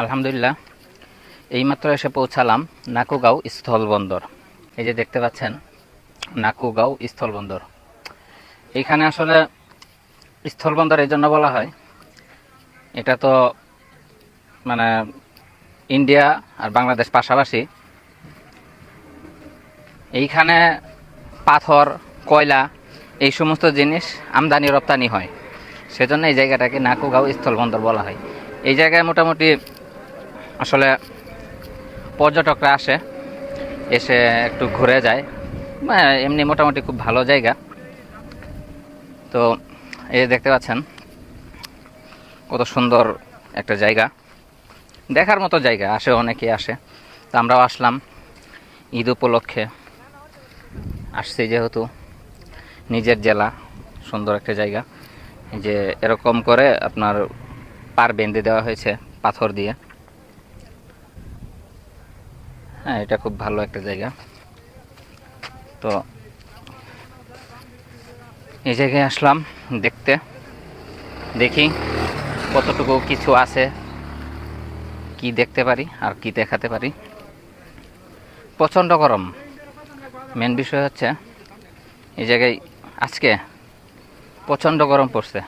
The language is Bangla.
আলহামদুলিল্লাহ। এইমাত্র এসে পৌঁছালাম নাকুগাঁও স্থলবন্দর। এই যে দেখতে পাচ্ছেন, নাকুগাঁও স্থলবন্দর। এইখানে আসলে স্থলবন্দর এই জন্য বলা হয়, এটা তো মানে ইন্ডিয়া আর বাংলাদেশ পাশাপাশি। এইখানে পাথর, কয়লা, এই সমস্ত জিনিস আমদানি, রপ্তানি হয়। সেজন্য এই জায়গাটাকে নাকুগাঁও স্থলবন্দর বলা হয়। এই জায়গায় মোটামুটি আসলে পর্যটকরা আসে এসে একটু ঘুরে যায়। হ্যাঁ, এমনি মোটামুটি খুব ভালো জায়গা। তো এই দেখতে পাচ্ছেন কত সুন্দর একটা জায়গা। দেখার মতো জায়গা আসে অনেকে আসে। তো আমরাও আসলাম ঈদ উপলক্ষে। আসছি যেহেতু নিজের জেলা সুন্দর একটা জায়গা। যে এরকম করে আপনার পার বেঁধে দেওয়া হয়েছে পাথর দিয়ে। হ্যাঁ এটা খুব ভালো একটা জায়গা। তো এই জায়গায় আসলাম দেখতে। দেখি কতটুকু কিছু আছে, কি দেখতে পারি আর কি দেখাতে পারি। প্রচণ্ড গরম। মেন বিষয় হচ্ছে, এই জায়গায় আজকে প্রচণ্ড গরম পড়ছে।